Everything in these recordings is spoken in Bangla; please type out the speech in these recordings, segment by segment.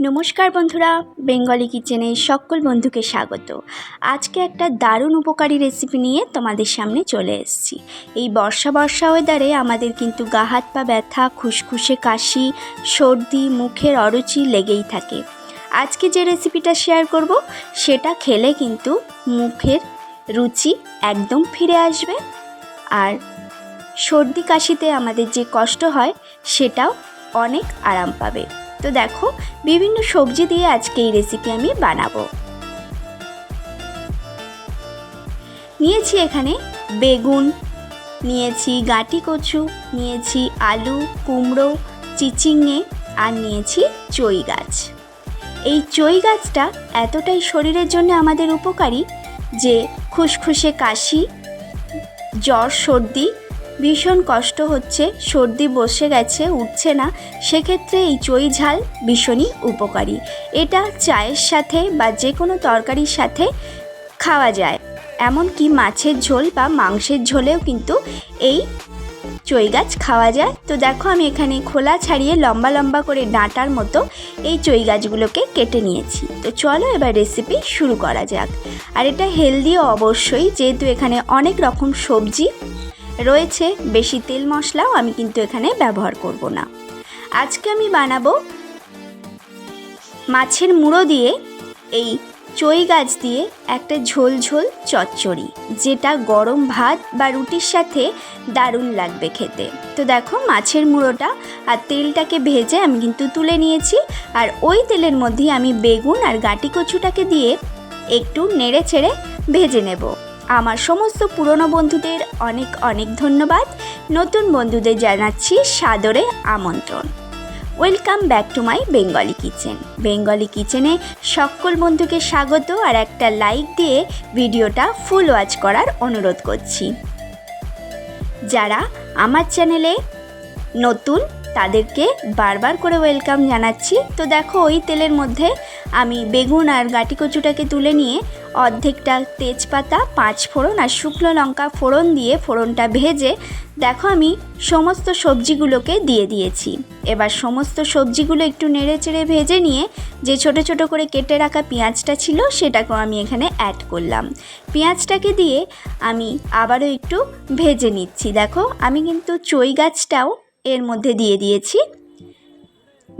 নমস্কার বন্ধুরা, বেঙ্গলি কিচেনে সকল বন্ধুকে স্বাগত। আজকে একটা দারুণ উপকারী রেসিপি নিয়ে তোমাদের সামনে চলে এসেছি। এই বর্ষা বর্ষা ওয়েদারে আমাদের কিন্তু গা হাত পা ব্যথা, খুসখুসে কাশি, সর্দি, মুখের অরুচি লেগেই থাকে। আজকে যে রেসিপিটা শেয়ার করব, সেটা খেলে কিন্তু মুখের রুচি একদম ফিরে আসবে। আর সর্দি কাশিতে আমাদের যে কষ্ট হয়, সেটাও অনেক আরাম পাবে। তো দেখো, বিভিন্ন সবজি দিয়ে আজকে এই রেসিপি আমি বানাবো। নিয়েছি এখানে বেগুন, নিয়েছি গাঁটি কচু, নিয়েছি আলু, কুমড়ো, চিচিঙে আর নিয়েছি চই গাছ। এই চই গাছটা এতটাই শরীরের জন্য আমাদের উপকারী যে খুসখুসে কাশি, জ্বর, সর্দি ভীষণ কষ্ট হচ্ছে, সর্দি বসে গেছে, উঠছে না। সেক্ষেত্রে এই চই ঝাল ভীষণই উপকারী। এটা চায়ের সাথে বা যে কোনো তরকারির সাথে খাওয়া যায়। এমনকি মাছের ঝোল বা মাংসের ঝোলেও কিন্তু এই চই গাছ খাওয়া যায়। তো দেখো, আমি এখানে খোলা ছাড়িয়ে লম্বা লম্বা করে ডাঁটার মতো এই চই গাছগুলোকে কেটে নিয়েছি। তো চলো এবার রেসিপি শুরু করা যাক। আর এটা হেলদিও অবশ্যই, যেহেতু এখানে অনেক রকম সবজি রয়েছে বেশি তেল মশলাও আমি কিন্তু এখানে ব্যবহার করব না। আজকে আমি বানাবো মাছের মুড়ো দিয়ে এই চই গাছ দিয়ে একটা ঝোল ঝোল চচ্চড়ি, যেটা গরম ভাত বা রুটির সাথে দারুণ লাগবে খেতে। তো দেখো মাছের মুড়োটা আর তেলটাকে ভেজে আমি কিন্তু তুলে নিয়েছি, আর ওই তেলের মধ্যে আমি বেগুন আর গাটি কচুটাকে দিয়ে একটু নেড়ে ছেড়ে ভেজে নেব। আমার সমস্ত পুরনো বন্ধুদের অনেক অনেক ধন্যবাদ। নতুন বন্ধুদের জানাচ্ছি সাদরে আমন্ত্রণ। Welcome back to my Bengali kitchen Bengali কিচেনে সকল বন্ধুকে স্বাগত আর একটা লাইক দিয়ে ভিডিওটা ফুল ওয়াচ করার অনুরোধ করছি। যারা আমার চ্যানেলে নতুন, তাদেরকে বারবার করে ওয়েলকাম জানাচ্ছি। তো দেখো, ওই তেলের মধ্যে আমি বেগুন আর গাটি কচুটাকে তুলে নিয়ে অর্ধেকটা তেজপাতা, পাঁচ ফোড়ন আর শুকনো লঙ্কা ফোড়ন দিয়ে ফোড়নটা ভেজে দেখো আমি সমস্ত সবজিগুলোকে দিয়ে দিয়েছি। এবার সমস্ত সবজিগুলো একটু নেড়ে চেড়ে ভেজে নিয়ে যে ছোট ছোট করে কেটে রাখা পেঁয়াজটা ছিল সেটাকেও আমি এখানে অ্যাড করলাম। পেঁয়াজটাকে দিয়ে আমি আবারও একটু ভেজে নিচ্ছি। দেখো আমি কিন্তু চই গাছটাও এর মধ্যে দিয়ে দিয়েছি।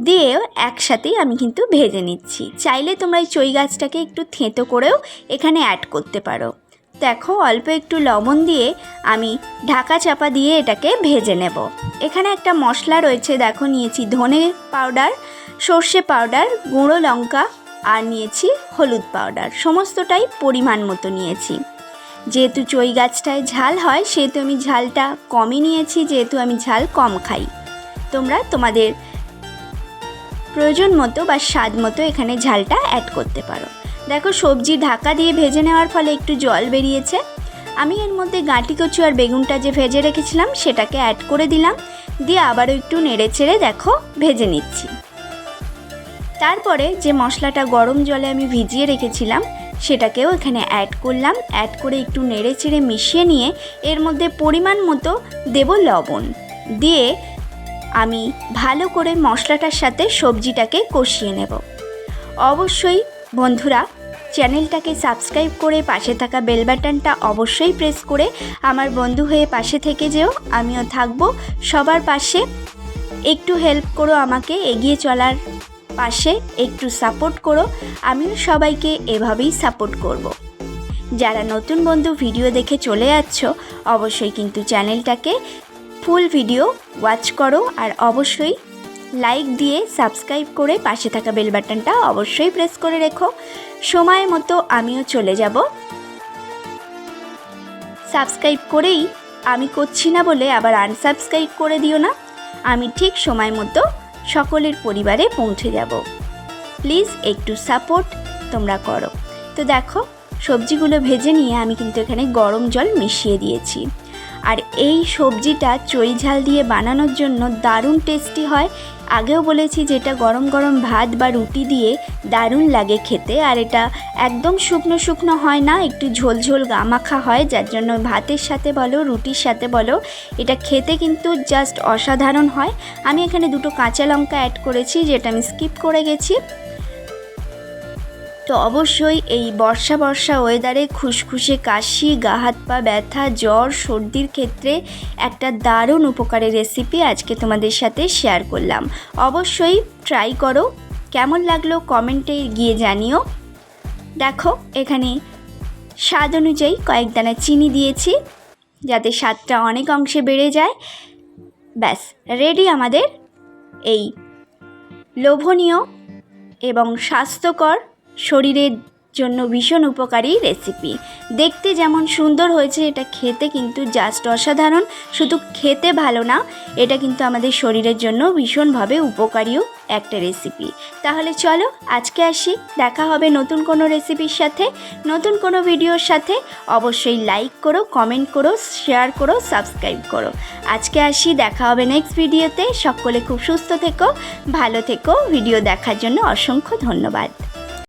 দিয়েও একসাথেই আমি কিন্তু ভেজে নিচ্ছি। চাইলে তোমরা এই চই গাছটাকে একটু থেঁতো করেও এখানে অ্যাড করতে পারো। দেখো, অল্প একটু লবণ দিয়ে আমি ঢাকা চাপা দিয়ে এটাকে ভেজে নেব। এখানে একটা মশলা রয়েছে, দেখো, নিয়েছি ধনে পাউডার সর্ষে পাউডার গুঁড়ো লঙ্কা আর নিয়েছি হলুদ পাউডার সমস্তটাই পরিমাণ মতো নিয়েছি। যেহেতু চই গাছটায় ঝাল হয়, সেহেতু আমি ঝালটা কমই নিয়েছি, যেহেতু আমি ঝাল কম খাই। তোমরা তোমাদের প্রয়োজন মতো বা স্বাদ মতো এখানে ঝালটা অ্যাড করতে পারো। দেখো, সবজি ঢাকা দিয়ে ভেজে নেওয়ার ফলে একটু জল বেরিয়েছে। আমি এর মধ্যে গাঁটি কচু আর বেগুনটা যে ভেজে রেখেছিলাম, সেটাকে অ্যাড করে দিলাম। দিয়ে আবারও একটু নেড়ে চেড়ে দেখো, ভেজে নিচ্ছি। তারপরে যে মশলাটা গরম জলে আমি ভিজিয়ে রেখেছিলাম, সেটাকেও এখানে অ্যাড করলাম। অ্যাড করে একটু নেড়ে চেড়ে মিশিয়ে নিয়ে এর মধ্যে পরিমাণ মতো দেব লবণ। দিয়ে আমি ভালো করে মশলাটার সাথে সবজিটাকে কষিয়ে নেব। অবশ্যই বন্ধুরা, চ্যানেলটাকে সাবস্ক্রাইব করে পাশে থাকা বেল বাটনটা অবশ্যই প্রেস করে আমার বন্ধু হয়ে পাশে থেকে যেও। আমিও থাকব সবার পাশে। একটু হেল্প করো আমাকে, এগিয়ে চলার পাশে একটু সাপোর্ট করো। আমিও সবাইকে এভাবেই সাপোর্ট করব। যারা নতুন বন্ধু ভিডিও দেখে চলে যাচ্ছ, অবশ্যই কিন্তু চ্যানেলটাকে ফুল ভিডিও ওয়াচ করো আর অবশ্যই লাইক দিয়ে সাবস্ক্রাইব করে পাশে থাকা বেল বাটনটা অবশ্যই প্রেস করে রেখো। সময় মতো আমিও চলে যাব। সাবস্ক্রাইব করেই আমি করছি না বলে আবার আনসাবস্ক্রাইব করে দিও না। আমি ঠিক সময় মতো সকলের পরিবারে পৌঁছে যাব। প্লিজ একটু সাপোর্ট তোমরা করো। তো দেখো, সবজিগুলো ভেজে নিয়ে আমি কিন্তু এখানে গরম জল মিশিয়ে দিয়েছি। আর এই সবজিটা চই ঝাল দিয়ে বানানোর জন্য দারুণ টেস্টি হয়। আগেও বলেছি যে এটা গরম গরম ভাত বা রুটি দিয়ে দারুণ লাগে খেতে, আর এটা একদম শুকনো শুকনো হয় না, একটু ঝোল ঝোল গামাখা হয়, যার জন্য ভাতের সাথে বলো, রুটির সাথে বলো, এটা খেতে কিন্তু জাস্ট অসাধারণ হয়। আমি এখানে দুটো কাঁচা লঙ্কা অ্যাড করেছি, যেটা আমি স্কিপ করে গেছি। তো অবশ্যই এই বর্ষা বর্ষা ওয়েদারে খুসখুসে কাশি, গা হাত পা ব্যথা, জ্বর, সর্দির ক্ষেত্রে একটা দারুণ উপকারী রেসিপি আজকে তোমাদের সাথে শেয়ার করলাম। অবশ্যই ট্রাই করো। কেমন লাগল কমেন্টে গিয়ে জানিও। দেখো, এখানে স্বাদ অনুযায়ী কয়েক দানা চিনি দিয়েছি, যাতে স্বাদটা অনেক অংশে বেড়ে যায়। ব্যাস রেডি আমাদের এই লোভনীয় এবং স্বাস্থ্যকর শরীরের জন্য ভীষণ উপকারী রেসিপি দেখতে যেমন সুন্দর হয়েছে, এটা খেতে কিন্তু জাস্ট অসাধারণ। শুধু খেতে ভালো না, এটা কিন্তু আমাদের শরীরের জন্য ভীষণভাবে উপকারীও একটা রেসিপি তাহলে চলো আজকে আসি, দেখা হবে নতুন কোনো রেসিপির সাথে। নতুন কোনো ভিডিওর সাথে অবশ্যই লাইক করো কমেন্ট করো শেয়ার করো সাবস্ক্রাইব করো। আজকে আসি, দেখা হবে নেক্সট ভিডিওতে সকলে খুব সুস্থ থেকো, ভালো থেকো। ভিডিও দেখার জন্য অসংখ্য ধন্যবাদ।